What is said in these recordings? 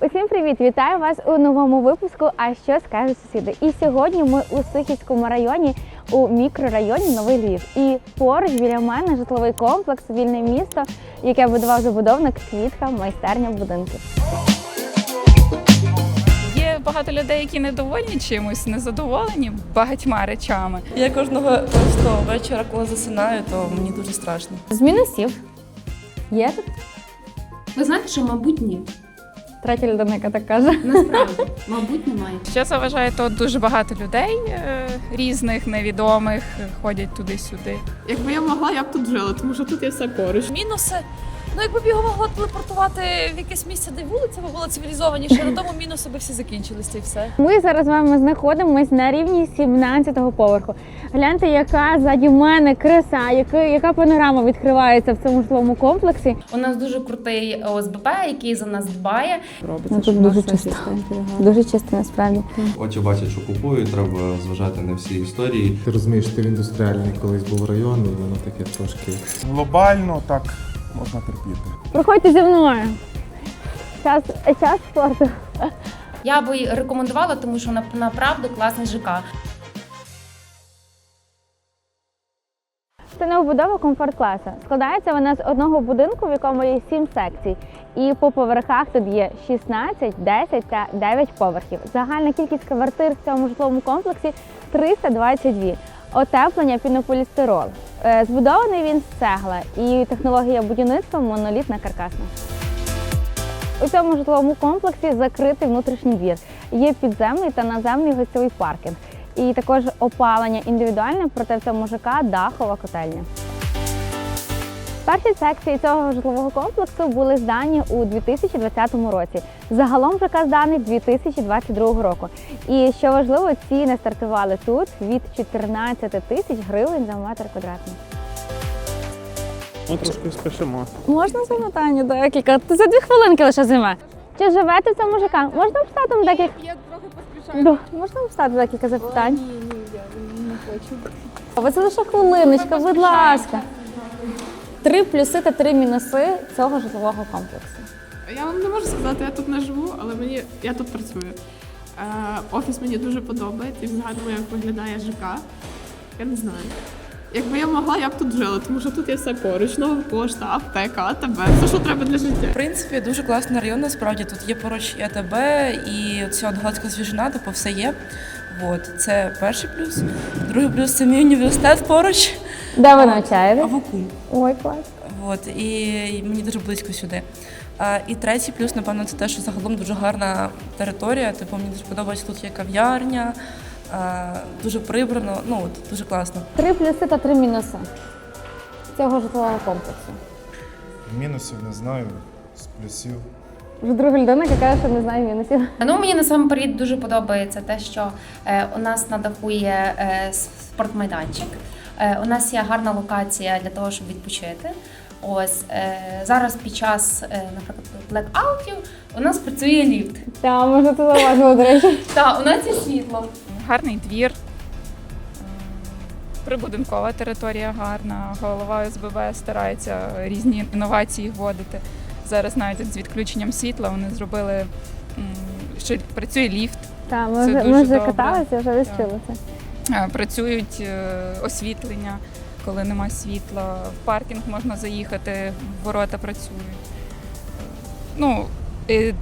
Усім привіт! Вітаю вас у новому випуску. А що скажуть сусіди? І сьогодні ми у Сихівському районі у мікрорайоні Новий Львів. І поруч біля мене житловий комплекс Вільне місто, яке будував забудовник Квітка, майстерня будинків. Є багато людей, які недовольні чимось, незадоволені багатьма речами. Я кожного просто вечора, коли засинаю, то мені дуже страшно. З мінусів є тут Ви знаєте, що, мабуть, ні. Третя людина, яка так каже. Насправді, мабуть, немає. Ще заважає, то дуже багато людей е, різних, невідомих ходять туди-сюди. Якби я могла, я б тут жила, тому що тут є все поруч. Мінуси. Ну, якби б його могла телепортувати в якесь місце, де вулиця би була цивілізованіше, на тому мінуси би всі закінчилися і все. Ми зараз з вами знаходимось на рівні 17-го поверху. Гляньте, яка ззаді мене краса, яка, яка панорама відкривається в цьому житловому комплексі. У нас дуже крутий ОСББ, який за нас дбає. Ну, тут дуже чисто. Дуже чисто насправді. Очі бачать, що купують, треба зважати на всі історії. Ти розумієш, ти в індустріальний колись був район, і воно таке трошки. Глобально так можна терпіти. Проходьте зі мною. Час, час спорту. Я би рекомендувала, тому що на- направду класний ЖК. Це новобудова комфорт класу. Складається вона з одного будинку, в якому є 7 секцій. І по поверхах тут є 16, 10 та 9 поверхів. Загальна кількість квартир в цьому житловому комплексі 322. Отеплення пінополістирол. Е, Збудований він з цегла і технологія будівництва монолітна каркасна. У цьому житловому комплексі закритий внутрішній двір. Є підземний та наземний гостьовий паркінг. І також опалення індивідуальне, проте в цьому ЖК дахова котельня. Перші секції цього житлового комплексу були здані у 2020 році. Загалом ЖК зданий 2022 року. І що важливо, ціни стартували тут від 14 тисяч гривень за метр квадратний. Ми трошки спішимо. Можна запитання декілька? Ти за дві хвилинки лише зиме. Чи живете цьому ЖК? Можна встати декілька? Я трохи поспішаю. Можна встати декілька запитань? Ні, ні, я не хочу. Це лише хвилиночка, будь ласка. Три плюси та три мінуси цього житлового комплексу. Я вам не можу сказати, я тут не живу, але мені я тут працюю. Е, офіс мені дуже подобається і взагалі як виглядає ЖК. Я не знаю. Якби я могла, я б тут жила, тому що тут є все поруч. Нова пошта, аптека, АТБ, все, що треба для життя. В принципі, дуже класний район, насправді. Тут є поруч і АТБ, і ця Галицька свіжина, типу все є. От, це перший плюс. Другий плюс це мій університет поруч. Де ви А навчаєтесь? в УКУ. Ой, клас. От, і, і мені дуже близько сюди. А, і третій плюс, напевно, це те, що загалом дуже гарна територія. Типу, мені дуже подобається, тут є кав'ярня, а, дуже прибрано, ну от, дуже класно. Три плюси та три мінуси цього житлового комплексу. Мінусів не знаю, з плюсів. Вже друга людина, яка каже, що не знає мінусів. Ну, мені насамперед дуже подобається те, що е, у нас на даху є е, спортмайданчик. Е, у нас є гарна локація для того, щоб відпочити. Ось е, зараз під час, е, наприклад, блекаутів у нас працює ліфт. Та, можна це зауважити, до речі. Так, у нас є світло. Гарний двір, прибудинкова територія гарна. Голова ОСББ старається різні інновації вводити. Зараз навіть з відключенням світла вони зробили, що працює ліфт, Так, ми вже, вже каталися, вже відчули це. Е, працюють е, освітлення, коли нема світла. В паркінг можна заїхати, ворота працюють. Ну, е,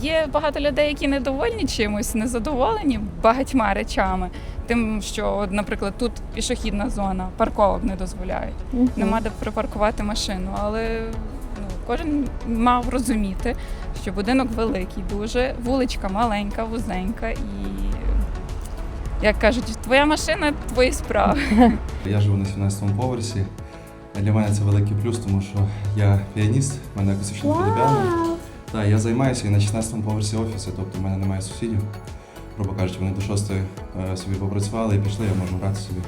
є багато людей, які недовольні чимось, незадоволені багатьма речами. Тим, що, наприклад, тут пішохідна зона, парковок не дозволяють. Мгм. Нема де припаркувати машину. Але ну, кожен мав розуміти, що будинок великий, дуже вуличка маленька, вузенька і. Як кажуть, твоя машина твої справи. Я живу на 17-му поверсі. Для мене це великий плюс, тому що я піаніст, в мене акустичне фортепіано. Так, я займаюся і на 16-му поверсі офісу, тобто в мене немає сусідів. Грубо кажучи, вони до 6 собі попрацювали і пішли, я можу грати собі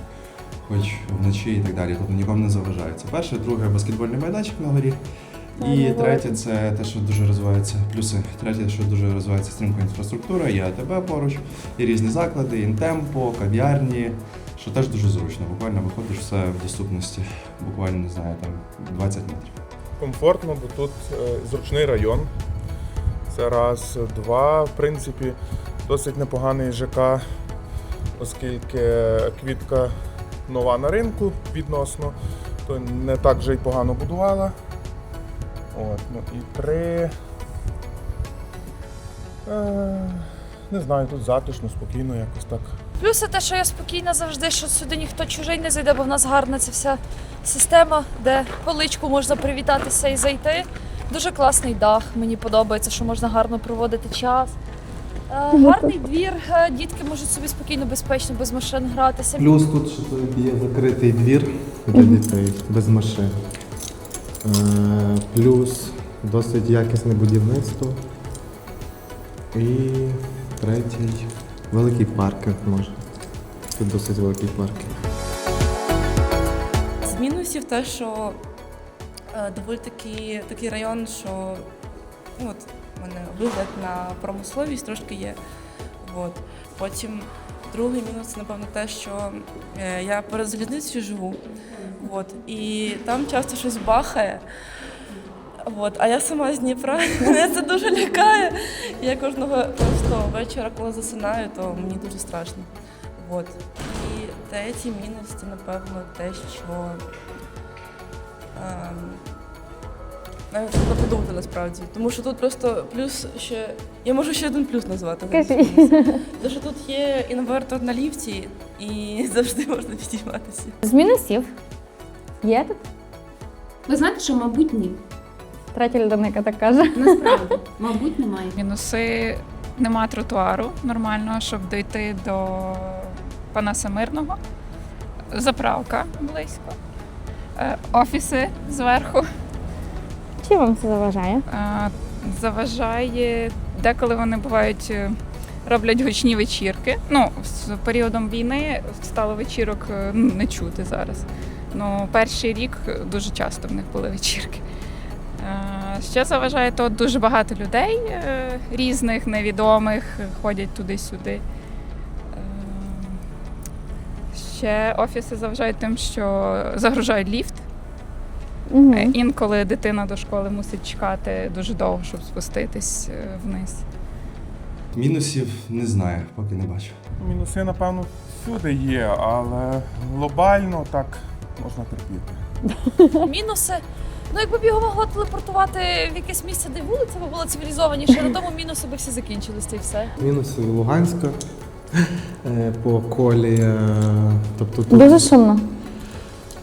хоч вночі і так далі. Тобто нікому не заважає. Це перше, друге баскетбольний майданчик на горі. І третє це те, що дуже розвивається. Плюси. Третє, що дуже розвивається стрімка інфраструктура, є АТБ поруч, і різні заклади, інтемпо, кав'ярні, що теж дуже зручно. Буквально виходиш все в доступності, буквально не знаю, там 20 метрів. Комфортно, бо тут е, зручний район. Це раз, два. В принципі, досить непоганий ЖК, оскільки квітка нова на ринку відносно, то не так вже й погано будувала. От, ну і три. Е, не знаю, тут затишно, спокійно, якось так. Плюс те, що я спокійна завжди, що сюди ніхто чужий не зайде, бо в нас гарна ця вся система, де поличку можна привітатися і зайти. Дуже класний дах. Мені подобається, що можна гарно проводити час. Е, Гарний двір, е, дітки можуть собі спокійно, безпечно, без машин гратися. Плюс тут що тут є закритий двір для дітей без машин. Е, Плюс досить якісне будівництво. І третій великий паркінг може. Тут досить великий паркінг. З мінусів те, що е, доволі такий, такий район, що ну, от, у мене вигляд на промисловість трошки є. От. Потім другий мінус, напевно, те, що е, я перед залізницею живу. От, і там часто щось бахає. От, а я сама з Дніпра, мене це дуже лякає. Я кожного просто вечора, коли засинаю, то мені дуже страшно. От. І третій мінус це, напевно, те, що ем, навіть треба подумати насправді. Тому що тут просто плюс ще. Я можу ще один плюс назвати. Кажіть. Те, що тут є інвертор на ліфті і завжди можна підійматися. З мінусів є тут Ви знаєте, що, мабуть, ні. третя людина, яка так каже. Насправді, мабуть, немає. Мінуси нема тротуару нормального, щоб дойти до Панаса Мирного. Заправка близько. Е, Офіси зверху. Чи вам це заважає? Заважає, деколи вони бувають, е, роблять гучні вечірки. Ну, з періодом війни стало вечірок е, ну, не чути зараз. Ну, перший рік дуже часто в них були вечірки. Е, Ще заважає то дуже багато людей різних, невідомих, ходять туди-сюди. Ще офіси заважають тим, що загружають ліфт. Угу. Інколи дитина до школи мусить чекати дуже довго, щоб спуститись е, вниз. Мінусів не знаю, поки не бачу. Мінуси, напевно, всюди є, але глобально так можна терпіти. Мінуси. Ну, якби б його могла телепортувати в якесь місце, де вулиця би була цивілізованіше, на тому мінуси би всі закінчились та й все. Мінуси Луганська е, по колі. Тобто тут Дуже шумно.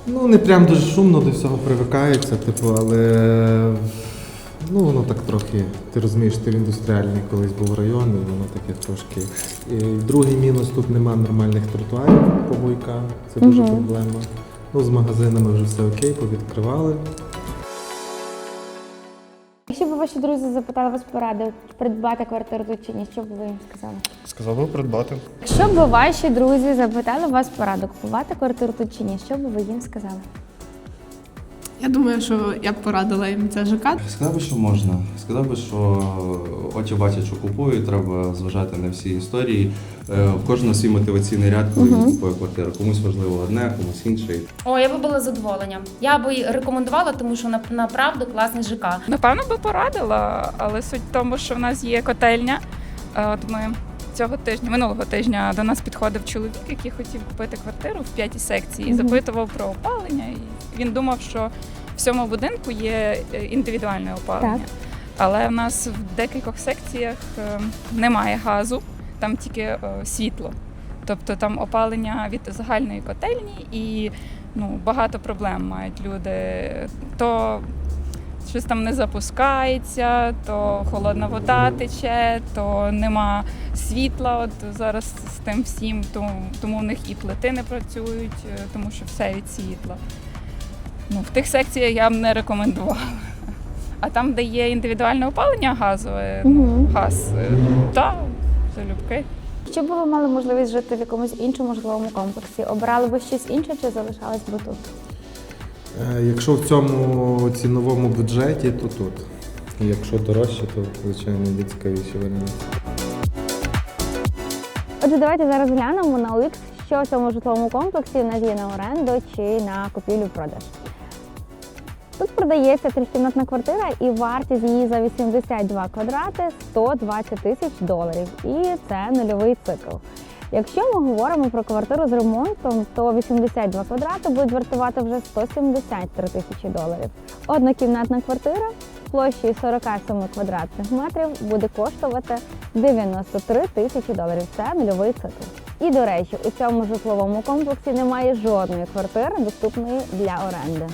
Ну, не прям дуже шумно до всього привикається, типу, але ну, воно так трохи, ти розумієш, ти в індустріальний колись був район, і воно таке трошки. І другий мінус тут нема нормальних тротуарів по буйкам, це дуже Мгм. проблема. Ну, з магазинами вже все окей, повідкривали. Якщо б ваші друзі запитали вас поради придбати квартиру тут чи ні, що б ви їм сказали? Сказав би придбати. Якщо б ваші друзі запитали вас пораду купувати квартиру тут чи ні, що б ви їм сказали? Я думаю, що я б порадила їм це ЖК. Сказав би, що можна. Сказав би, що очі бачать, що купують, треба зважати на всі історії. Е, В кожного свій мотиваційний ряд, коли він купує квартиру. Комусь важливо одне, комусь інше. О, я би була задоволення. Я би рекомендувала, тому що на- направду класний ЖК. Напевно, би порадила, але суть в тому, що в нас є котельня. Е, От ми цього тижня, минулого тижня, до нас підходив чоловік, який хотів купити квартиру в п'ятій секції, і запитував про опалення. І він думав, що в цьому будинку є е, індивідуальне опалення. Так. Але в нас в декількох секціях е, немає газу, там тільки е, світло. Тобто там опалення від загальної котельні і ну, багато проблем мають люди. То щось там не запускається, то холодна вода тече, то нема світла. От зараз з тим всім, тому, тому в них і плити не працюють, е, тому що все від світла. Ну, в тих секціях я б не рекомендувала. А там, де є індивідуальне опалення газове, ну, газ, е, так, залюбки. Якщо б ви мали можливість жити в якомусь іншому житловому комплексі, обрали би щось інше чи залишались би тут? Е, Якщо в цьому ціновому бюджеті, то тут. Якщо дорожче, то звичайно є цікавіші варіанти. Отже, давайте зараз глянемо на OLX, що в цьому житловому комплексі у нас є на оренду чи на купівлю-продаж. Тут продається трикімнатна квартира і вартість її за 82 квадрати 120 тисяч доларів. І це нульовий цикл. Якщо ми говоримо про квартиру з ремонтом, то 82 квадрати будуть вартувати вже 173 тисячі доларів. Однокімнатна квартира площею 47 квадратних метрів буде коштувати 93 тисячі доларів. Це нульовий цикл. І до речі, у цьому житловому комплексі немає жодної квартири, доступної для оренди.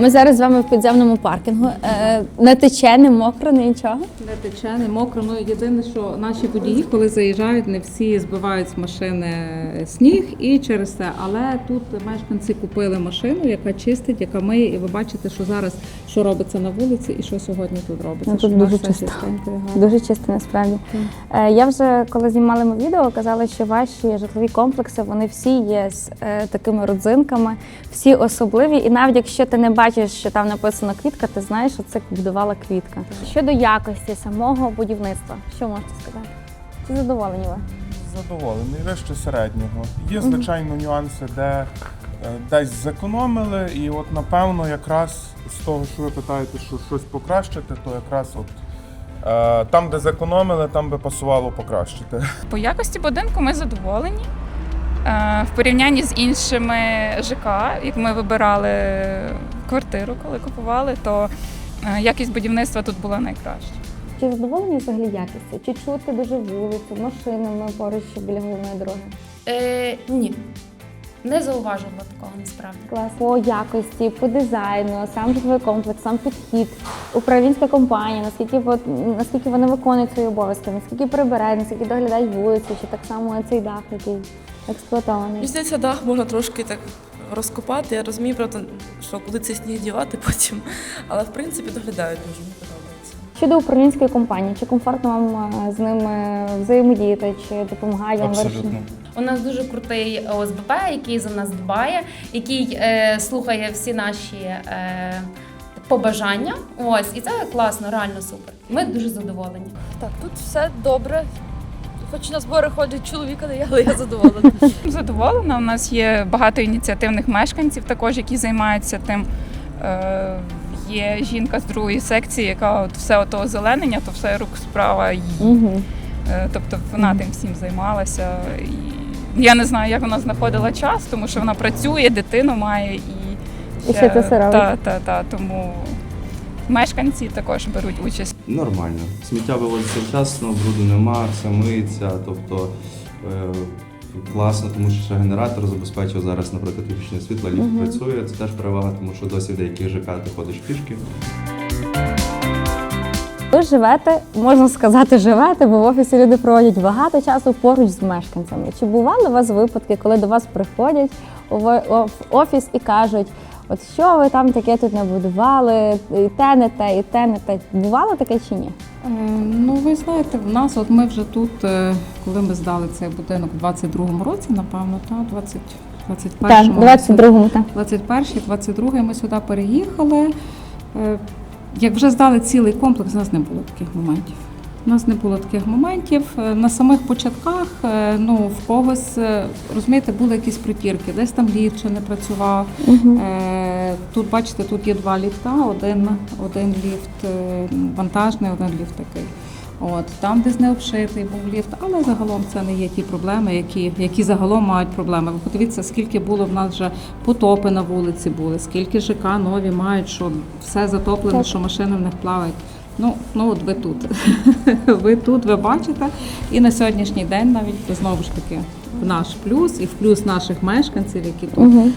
Ми зараз з вами в підземному паркінгу. Е, не тече, не мокро, нічого. Не тече, не мокро. Ну єдине, що наші водії, коли заїжджають, не всі збивають з машини сніг і через це. Але тут мешканці купили машину, яка чистить, яка миє, і ви бачите, що зараз що робиться на вулиці і що сьогодні тут робиться. Ну, тут дуже чисто. Дуже чисто насправді. Е, я вже коли знімали ми відео, казала, що ваші житлові комплекси вони всі є з е, такими родзинками, всі особливі. І навіть якщо ти не бачиш, що там написано квітка, ти знаєш, що це будувала квітка. Щодо якості самого будівництва, що можете сказати? Чи задоволені ви? Задоволений, вище середнього. Є, звичайно, нюанси, де е, десь зекономили, і от напевно, якраз з того, що ви питаєте, що щось покращити, то якраз от е, там, де зекономили, там би пасувало покращити. По якості будинку ми задоволені. Е, В порівнянні з іншими ЖК, як ми вибирали квартиру, коли купували, то е, якість будівництва тут була найкраща. Чи задоволені взагалі якістю? Чи чути дуже вулицю, машинами поруч біля головної дороги? Е, ні, не зауважила такого насправді. Клас. По якості, по дизайну, сам житловий комплекс, сам підхід, управлінська компанія, наскільки от, наскільки вони виконують свої обов'язки, наскільки прибирають, наскільки доглядають вулицю, чи так само цей дах, який експлуатований. Мені здається, дах можна трошки так розкопати. Я розумію, правда, що куди цей сніг дівати потім. Але в принципі доглядають дуже, мені подобається. Щодо управлінської компанії, чи комфортно вам е, з ними взаємодіяти, чи допомагає вам Абсолютно. вирішити? У нас дуже крутий ОСББ, який за нас дбає, який е, слухає всі наші е, побажання. Ось, і це класно, реально супер. Ми дуже задоволені. Так, тут все добре. Хоч на збори ходить чоловіка, не я, але я задоволена. Задоволена. У нас є багато ініціативних мешканців, також які займаються тим. Е, Є жінка з другої секції, яка от все ото озеленення, то все рук справа її. Угу. Е, Тобто вона тим всім займалася. І я не знаю, як вона знаходила час, тому що вона працює, дитину має і, І ще це все робить. Та, та, та, тому мешканці також беруть участь. Нормально. Сміття вивозиться вчасно, бруду нема, все миється. Тобто е, класно, тому що ще генератор забезпечив зараз, наприклад, виключення світла, ліфт працює. Це теж перевага, тому що досі в деяких ЖК ти ходиш пішки. Ви живете, можна сказати, живете, бо в офісі люди проводять багато часу поруч з мешканцями. Чи бували у вас випадки, коли до вас приходять в офіс і кажуть, от що ви там таке тут набудували, і те не те, і те не те. Бувало таке чи ні? Е, Ну, ви знаєте, в нас, от ми вже тут, е, коли ми здали цей будинок у 22-му році, напевно, та 20, 21-му. Так, 22-му, так. 21 22 ми сюди переїхали. Е, Як вже здали цілий комплекс, у нас не було таких моментів. У нас не було таких моментів. Е, На самих початках, е, ну, в когось, е, розумієте, були якісь притірки, десь там ліфт ще не працював. Е, Тут, бачите, тут є два ліфта, один, один ліфт вантажний, один ліфт такий. От там, десь не обшитий був ліфт, але загалом це не є ті проблеми, які, які загалом мають проблеми. Ви подивіться, скільки було в нас вже потопи на вулиці були, скільки ЖК нові мають, що все затоплено, Так. що машини в них плавають. Ну, ну от ви тут. ви тут, ви бачите. І на сьогоднішній день навіть знову ж таки в наш плюс і в плюс наших мешканців, які тут. Угу.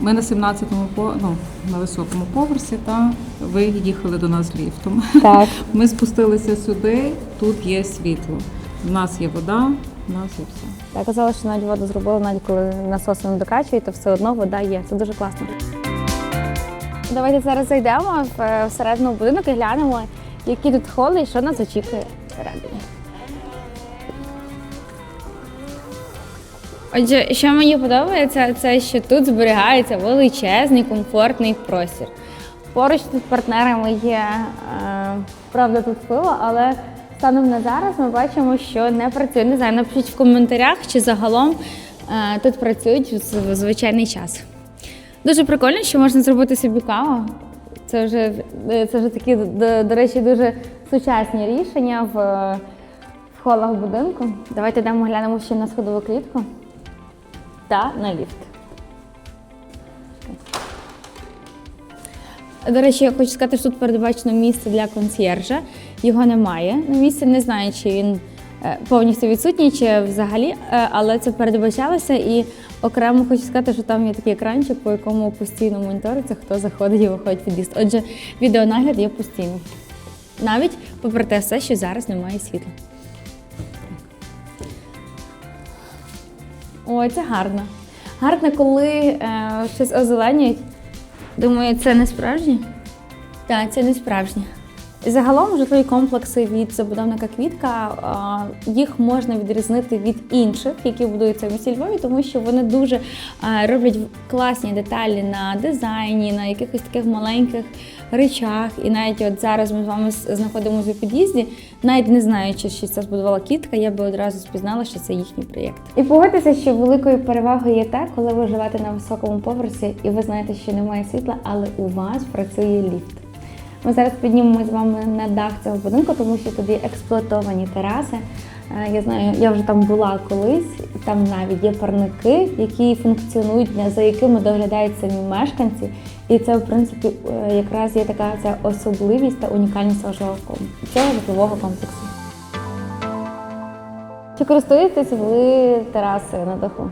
Ми на 17-му ну, на високому поверсі, та ви їхали до нас ліфтом. Так. Ми спустилися сюди, тут є світло. У нас є вода, у нас є все. Я казала, що навіть воду зробили, навіть коли насоси не докачують, то все одно вода є. Це дуже класно. Давайте зараз зайдемо в, е, всередину будинок і глянемо, які тут холи і що нас очікує всередині. Отже, що мені подобається, це що тут зберігається величезний комфортний простір. Поруч тут партнерами є, е, правда, тут пиво, але Станом на зараз ми бачимо, що не працює. Не знаю, напишіть в коментарях, чи загалом е, тут працюють в звичайний час. Дуже прикольно, що можна зробити собі каву. Це вже, е, це вже такі, до, до речі, дуже сучасні рішення в, в холах будинку. Давайте йдемо глянемо ще на сходову клітку та на ліфт. До речі, я хочу сказати, що тут передбачено місце для консьєржа. Його немає на місці. Не знаю, чи він повністю відсутній, чи взагалі, е, але це передбачалося. І окремо хочу сказати, що там є такий екранчик, по якому постійно моніториться, хто заходить і виходить в під'їзд. Отже, відеонагляд є постійно. Навіть попри те все, що зараз немає світла. Ой, це гарно. Гарно, коли е, щось озеленюють. Думаю, це не справжнє? Так, це не справжнє. Загалом житлові комплекси від забудовника Квітка їх можна відрізнити від інших, які будуються в місті Львові, тому що вони дуже роблять класні деталі на дизайні, на якихось таких маленьких речах. І навіть от зараз ми з вами знаходимося у під'їзді, навіть не знаючи, що це збудувала кітка, я би одразу спізнала, що це їхній проєкт. І погодьтеся, що великою перевагою є те, коли ви живете на високому поверсі і ви знаєте, що немає світла, але у вас працює ліфт. Ми зараз піднімемо з вами на дах цього будинку, тому що тут є експлуатовані тераси. Е, Я знаю, я вже там була колись, і там навіть є парники, які функціонують, за якими доглядають самі мешканці. І це, в принципі, е, якраз є така ця особливість та унікальність цього цього житлового комплексу. Чи користуєтесь ви терасою на даху?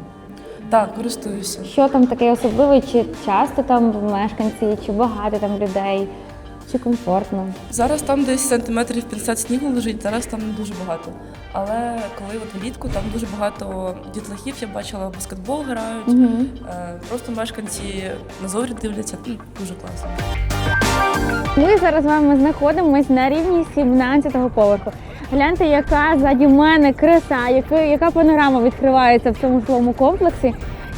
Так, користуюся. Що там таке особливе? Чи часто там мешканці, чи багато там людей, чи комфортно? Зараз там десь сантиметрів 50 снігу лежить, зараз там не дуже багато. Але коли от влітку там дуже багато дітлахів, я бачила, баскетбол грають. Угу. Просто мешканці на зорі дивляться. Ну, Дуже класно. Ми зараз з вами знаходимось на рівні 17-го поверху. Гляньте, яка ззаді мене краса, яка, яка панорама відкривається в цьому житловому комплексі.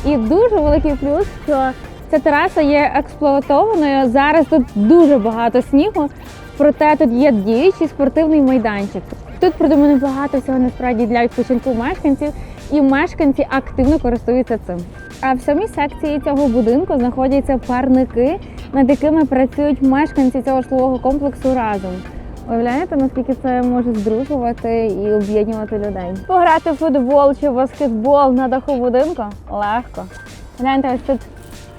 І дуже великий плюс, що ця тераса є експлуатованою. Зараз тут дуже багато снігу, проте тут є діючий спортивний майданчик. Тут придумано багато всього насправді для відпочинку мешканців, і мешканці активно користуються цим. А в самій секції цього будинку знаходяться парники, над якими працюють мешканці цього житлового комплексу разом. Уявляєте, наскільки це може здружувати і об'єднувати людей? Пограти в футбол чи баскетбол на даху будинку легко. Гляньте, ось тут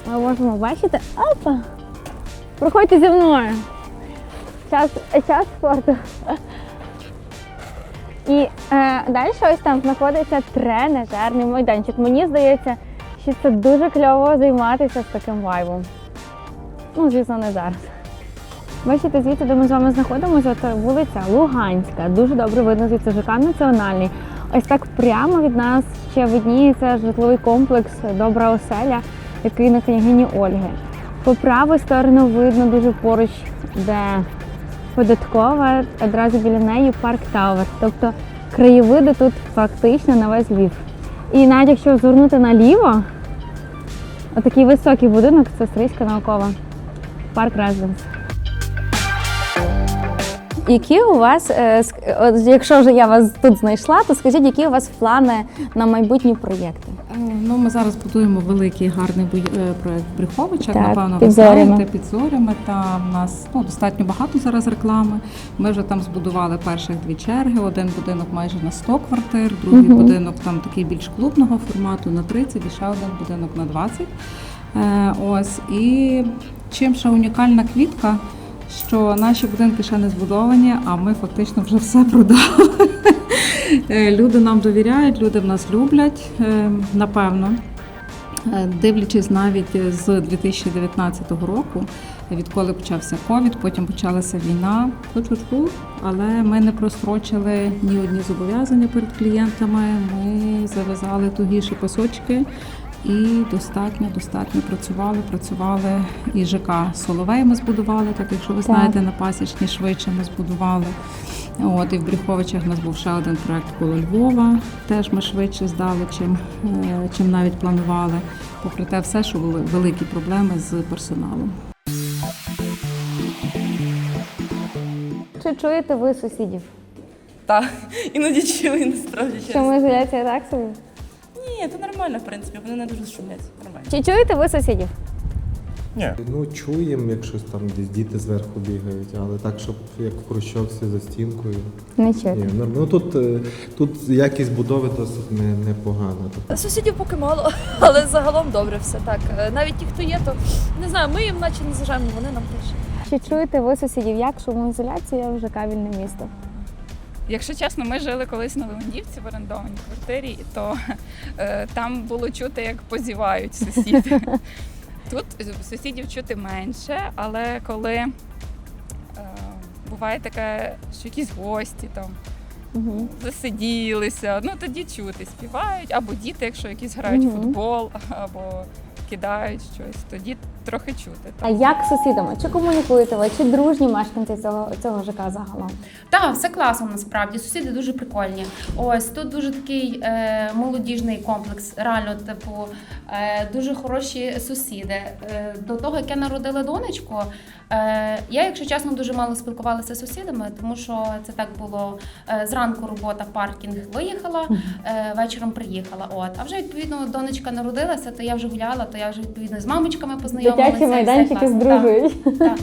ми можемо бачити. Опа! Проходьте зі мною. Час, час спорту. І е, далі ось там знаходиться тренажерний майданчик. Мені здається, що це дуже кльово займатися з таким вайбом. Ну, звісно, не зараз. Бачите, звідси, де ми з вами знаходимося, це вулиця Луганська. Дуже добре видно звідси ЖК Національний. Ось так прямо від нас ще видніється житловий комплекс Добра оселя, який на княгині Ольги. По праву сторону видно дуже поруч, де податкова, одразу біля неї парк Тауер. Тобто краєвиди тут фактично на весь Львів. І навіть якщо звернути наліво, отакий високий будинок це Стрийська наукова. Парк Резиденс. Які у вас, е, якщо вже я вас тут знайшла, то скажіть, які у вас плани на майбутні проєкти? Е, Ну, ми зараз будуємо великий гарний е, Брюховича. Напевно, ви знаєте, під зорями. Там в нас ну, достатньо багато зараз реклами. Ми вже там збудували перших дві черги. Один будинок майже на 100 квартир, другий Мгм. будинок там такий більш клубного формату на 30 і ще один будинок на 20. Е, ось і чим ще унікальна квітка, що наші будинки ще не збудовані, а ми фактично вже все продали. Е, Люди нам довіряють, люди в нас люблять, е, напевно. Е, Дивлячись навіть з 2019 року, відколи почався ковід, потім почалася війна, але ми не прострочили ні одні зобов'язання перед клієнтами. Ми зав'язали тугіші пасочки і достатньо, достатньо працювали. Працювали і ЖК Соловей ми збудували, так якщо ви Так. знаєте, на пасічні швидше ми збудували. От і в Брюховичах у нас був ще один проект коло Львова. Теж ми швидше здали, чим, е, чим навіть планували. Попри те, все, що були великі проблеми з персоналом. Чи чуєте ви сусідів? Так, іноді чули, насправді чесно. Шумоізоляція так собі? Ні, це нормально, в принципі, вони не дуже шумлять. Нормально. Чи чуєте ви сусідів? Ні. Ну, чуємо, як щось там десь діти зверху бігають, але так, щоб як в Хрущовці за стінкою. Не Ні, чуєте. норм- ну тут, е, тут якість будови досить не, непогана. Тобто Сусідів поки мало, але загалом добре все так. Е, Навіть ті, хто є, то не знаю, ми їм наче не зважаємо, вони нам теж. Чи чуєте ви сусідів, як шумоізоляція в ЖК вільне місто? Якщо чесно, ми жили колись на Левандівці в орендованій квартирі, то е, там було чути, як позівають сусіди. Тут сусідів чути менше, але коли е, буває таке, що якісь гості там Угу. засиділися, ну тоді чути, співають, або діти, якщо якісь грають в Мгм. футбол, або кидають щось, тоді трохи чути. А як з сусідами? Чи комунікуєте ви? Чи дружні мешканці цього, цього ЖК загалом? Так, все класно насправді. Сусіди дуже прикольні. Ось тут дуже такий е, молодіжний комплекс. Реально, типу, е, дуже хороші сусіди. Е, до того, як я народила донечку, е, я, якщо чесно, дуже мало спілкувалася з сусідами, тому що це так було е, зранку робота, паркінг виїхала, е, вечором приїхала. От, а вже відповідно донечка народилася, то я вже гуляла, то я вже відповідно з мамочками познайомилася. Дитячі майданчики класно. здружують. Так.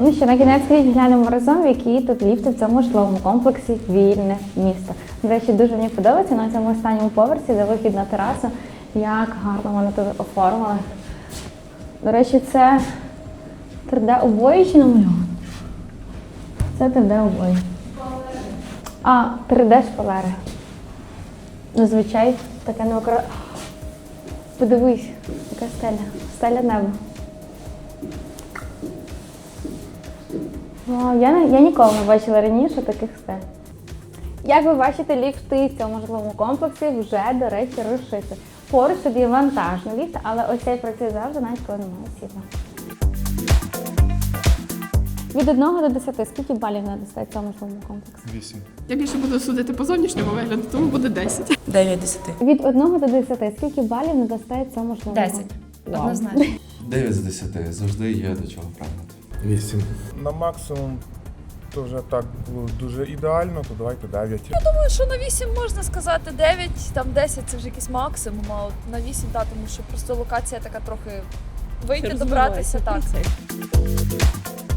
Ну що, на кінець глянемо разом, які тут ліфти в цьому житловому комплексі вільне місто. До речі, дуже мені подобається на цьому останньому поверсі, де вихід на терасу. Як гарно вони тут оформили. До речі, це 3D обої чи намальовано? Це 3D обої. А, 3D шпалери. Зазвичай таке не окро... Подивись, яка стеля. Стеля неба. Вау, я, я ніколи не бачила раніше таких стель. Як ви бачите, ліфти в цьому житловому комплексі вже, до речі, розшити. Поруч собі вантажний ліфт, але ось цей працює завжди, навіть коли немає світла. Від 1 до 10 скільки балів надасте цьому житловому комплексу? Вісім. Я більше буду судити по зовнішньому вигляду, тому буде 10. 9 10. Від 1 до 10 скільки балів надасте цьому житловому 10. комплексу? Вау. Однозначно. Дев'ять з десяти. Завжди є до чого прагнути. Вісім. На максимум то вже так було дуже ідеально, то давайте 9. Думаю, що на 8 можна сказати 9, там 10 це вже якийсь максимум, а от на 8, та, тому що просто локація така трохи вийти, добратися. Так.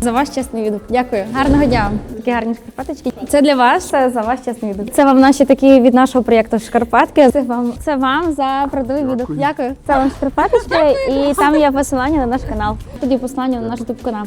За ваш чесний відгук. Дякую. Гарного дня. Такі гарні шкарпеточки. Це для вас це за ваш чесний відгук. Це вам наші такі від нашого проєкту шкарпетки. Це вам це вам за правдивий відгук. Дякую. Це вам шкарпеточки, і там є посилання на наш канал. Тоді посилання на наш YouTube канал.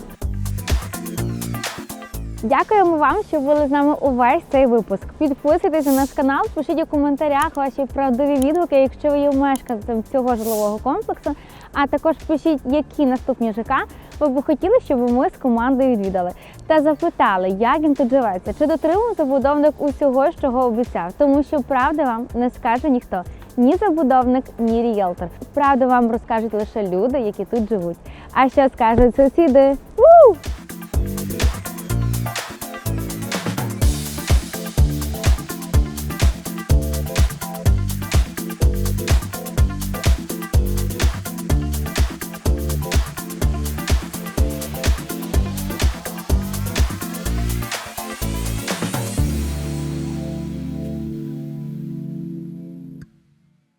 Дякуємо вам, що були з нами увесь цей випуск. Підписуйтесь на наш канал, пишіть у коментарях ваші правдиві відгуки, якщо ви є мешканцем цього житлового комплексу. А також пишіть, які наступні ЖК ви б хотіли, щоб ми з командою відвідали. Та запитали, як він тут живеться, чи дотримав забудовник усього, що обіцяв, тому що правди вам не скаже ніхто. Ні забудовник, ні ріелтор. Правду вам розкажуть лише люди, які тут живуть. А що скажуть сусіди? Ву!